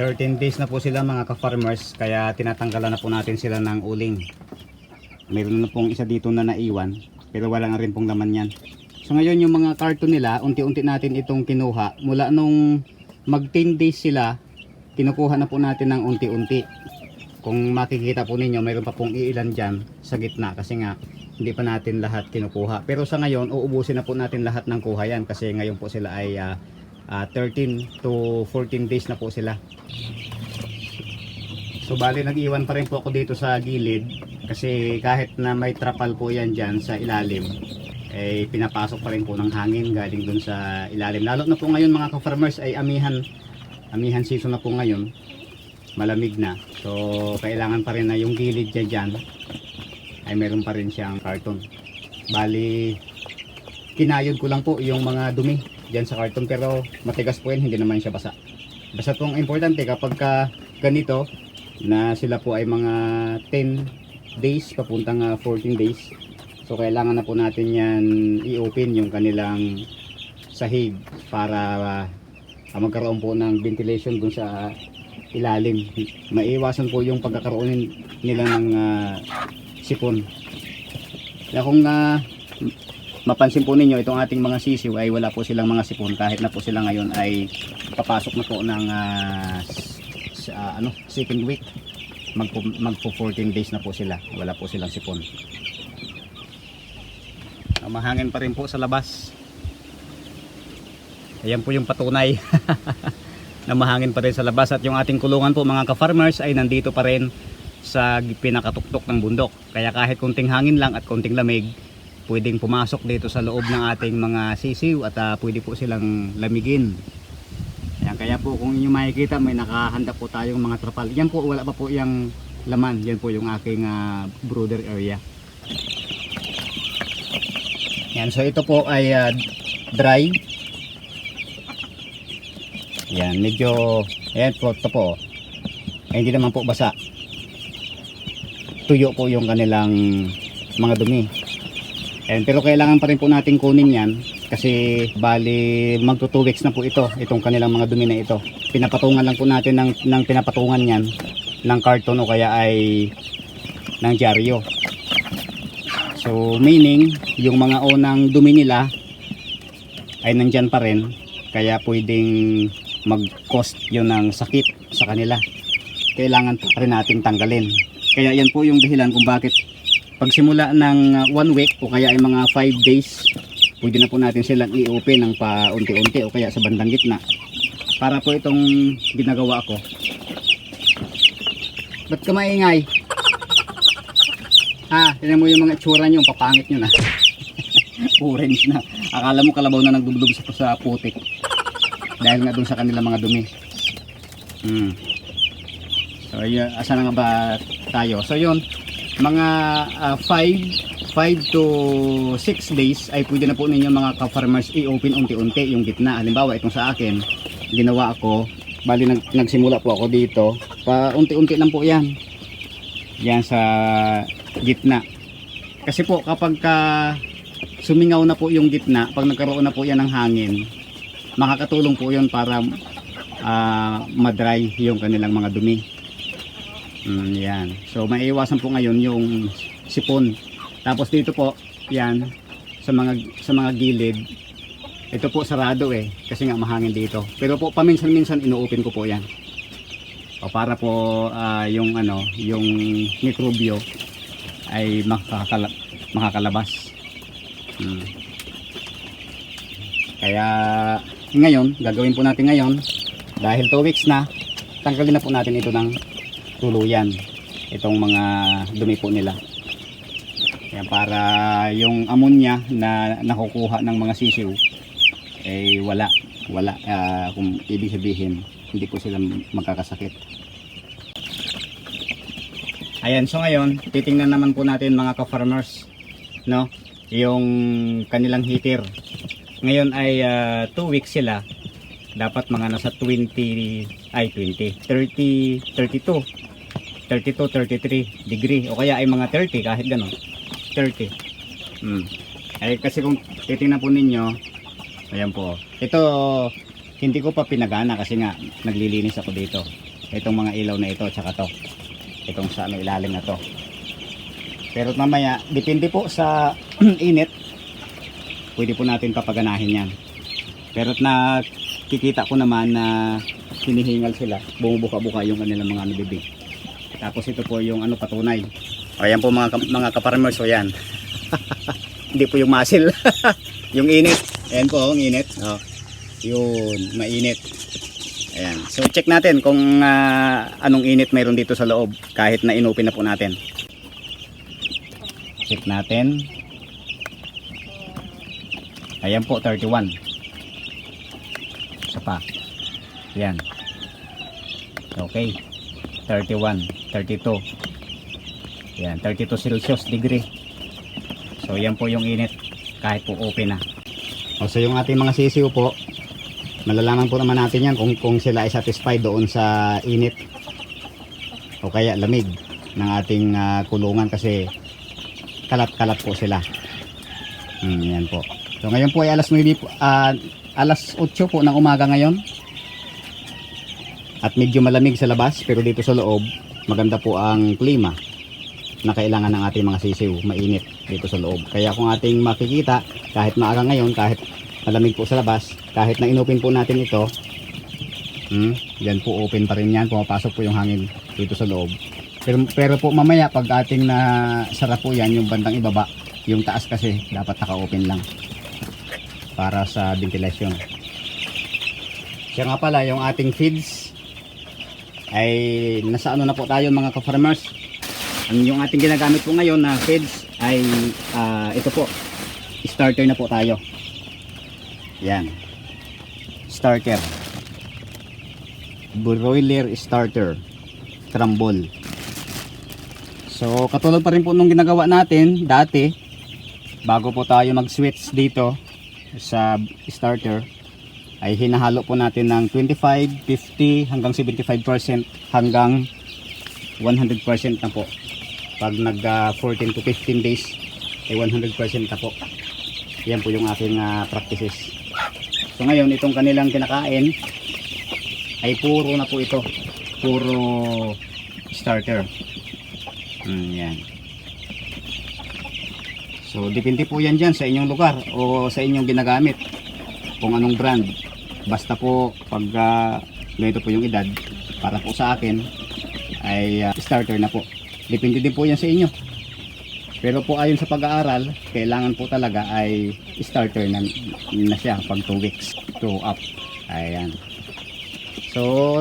13 days na po sila mga ka-farmers kaya tinatanggalan na po natin sila ng uling. Meron na pong isa dito na naiwan pero wala na rin pong laman yan. So ngayon yung mga karton nila, unti-unti natin itong kinuha. Mula nung mag 10 days sila, kinukuha na po natin ng unti-unti. Kung makikita po ninyo, mayroon pa pong iilan dyan sa gitna kasi nga hindi pa natin lahat kinukuha. Pero sa ngayon, uubusin na po natin lahat ng kuha yan kasi ngayon po sila ay ah, ah, 13 to 14 days na po sila. So bali nag-iwan pa rin po ako dito sa gilid kasi kahit na may trapal po yan dyan sa ilalim eh pinapasok pa rin po ng hangin galing dun sa ilalim. Lalo na po ngayon mga ka-farmers ay amihan amihan season na po ngayon malamig na. So kailangan pa rin na yung gilid dyan dyan ay meron pa rin siyang karton. Bali kinayod ko lang po yung mga dumi dyan sa karton pero matigas po yan hindi naman siya basa. Basta pong importante kapag ka ganito na sila po ay mga 10 days papuntang ah, 14 days. So kailangan na po natin yan i-open yung kanilang sahig para ah, magkaroon po ng ventilation dun sa ilalim. Maiwasan po yung pagkakaroon nila ng ah, sipon. Kaya kung ah, mapansin po ninyo itong ating mga sisiw ay wala po silang mga sipon. Kahit na po sila ngayon ay papasok na po ng ah, s- s- ah, ano, second week. Magpo, magpo 14 days na po sila. Wala po silang sipon. Ah, mahangin pa rin po sa labas. Ayan po yung patunay na mahangin pa rin sa labas. At yung ating kulungan po mga ka-farmers ay nandito pa rin sa pinakatuktok ng bundok. Kaya kahit kunting hangin lang at kunting lamig pwedeng pumasok dito sa loob ng ating mga sisiw at ah, pwede po silang lamigin. Ayan, kaya po kung inyo makikita may nakahanda po tayong mga trapal. Yan po wala pa po yung laman. Yan po yung aking ah, brooder area. Yan so ito po ay ah, dry. Yan medyo ayan po ito po. Ay, hindi naman po basa. Tuyo po yung kanilang mga dumi Ayan, pero kailangan pa rin po natin kunin yan kasi bali magto 2 weeks na po ito itong kanilang mga dumi na ito. Pinapatungan lang po natin ng, ng pinapatungan yan ng karton o kaya ay ng dyaryo. So meaning yung mga unang dumi nila ay nandyan pa rin kaya pwedeng mag cost yun ng sakit sa kanila. Kailangan pa rin nating tanggalin. Kaya yan po yung dahilan kung bakit pagsimula ng uh, one week o kaya ay mga 5 days pwede na po natin silang i-open ng paunti-unti o kaya sa bandang gitna. Para po itong ginagawa ko ba't ka maingay? ha, tinan mo yung mga itsura nyo papangit nyo na. Orange na. Akala mo kalabaw na nagdubdub sa, sa putik. Dahil nga dun sa kanila mga dumi. Hmm. so yun, asa na nga ba tayo? So yun mga 5 5 to 6 days ay pwede na po ninyo mga ka-farmers i-open unti-unti yung gitna. Halimbawa itong sa akin, ginawa ko, bali nag, nagsimula po ako dito, pa unti-unti lang po yan. Yan sa gitna. Kasi po kapag ka sumingaw na po yung gitna, pag nagkaroon na po yan ng hangin, makakatulong po yun para ah, madry yung kanilang mga dumi. Mm, yan. So maiiwasan po ngayon yung sipon. Tapos dito po, yan sa mga sa mga gilid. Ito po sarado eh kasi nga mahangin dito. Pero po paminsan-minsan ino-open ko po 'yan. O para po ah, yung ano, yung mikrobyo ay makakala, makakalabas. Mm. Kaya ngayon, gagawin po natin ngayon dahil 2 weeks na, tanggalin na po natin ito ng tuluyan. Itong mga dumi po nila. Yan para yung ammonia na nakukuha ng mga sisiw eh wala. Wala ah, kung ibig sabihin hindi po sila magkakasakit. Ayan so ngayon titingnan naman po natin mga ka-farmers no? Yung kanilang heater ngayon ay 2 weeks sila. Dapat mga nasa 20 ay 20 30 32 32 33 degree o kaya ay mga 30 kahit gano'n 30 hmm. ay kasi kung titingnan po ninyo ayan po ito hindi ko pa pinagana kasi nga naglilinis ako dito. Itong mga ilaw na ito tsaka to. Itong sa ano, ilalim na to. Pero mamaya, depende po sa init, pwede po natin papaganahin yan. Pero na kikita ko naman na hinihingal sila, bumubuka-buka yung kanilang mga ano. Tapos ito po yung ano patunay. O yan po mga, mga kaparmers, o yan. Hindi po yung muscle. yung init. Ayan po, ang init. O, yun, mainit. Ayan. So check natin kung ah, anong init mayroon dito sa loob kahit na inopen na po natin. Check natin. Ayan po, 31. Isa pa. Yan. Okay. 31, 32. Yan, 32 Celsius degree. So, yan po yung init kahit po open na. O, so yung ating mga sisiw po, malalaman po naman natin yan kung, kung sila ay satisfied doon sa init o kaya lamig ng ating ah, kulungan kasi kalat-kalat po sila. Hmm, yan po. So ngayon po ay alas 9 po, ah, alas 8 po ng umaga ngayon. At medyo malamig sa labas pero dito sa loob maganda po ang klima na kailangan ng ating mga sisiw, mainit dito sa loob. Kaya kung ating makikita kahit maaga ngayon, kahit malamig po sa labas, kahit na inopen po natin ito, hmm, yan po open pa rin yan, pumapasok po yung hangin dito sa loob. Pero, pero po mamaya pag ating na sarap po yan yung bandang ibaba, yung taas kasi dapat naka-open lang para sa ventilation. Siya nga pala yung ating feeds ay nasa ano na po tayo mga ka-farmers. Ang yung ating ginagamit po ngayon na feeds ay ah, ito po. Starter na po tayo. Yan. Starter. Broiler starter. Crumble. So, katulad pa rin po nung ginagawa natin dati, bago po tayo mag-switch dito sa starter, ay hinahalo po natin ng 25, 50 hanggang 75% hanggang 100% na po. Pag nag ah, 14 to 15 days, ay 100% na po. Yan po yung aking ah, practices. So ngayon, itong kanilang kinakain ay puro na po ito. Puro starter. Mm, yan. So, depende po yan dyan sa inyong lugar o sa inyong ginagamit. Kung anong brand. Basta po, pag ah, ganito po yung edad, para po sa akin, ay ah, starter na po. Depende din po yan sa inyo. Pero po ayon sa pag-aaral, kailangan po talaga ay starter na, na siya pag 2 weeks to up. Ayan. So,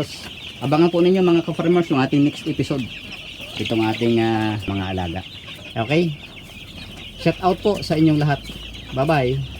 abangan po ninyo mga ka-farmers yung ating next episode. Itong ating ah, mga alaga. Okay? Shout out po sa inyong lahat. Bye-bye.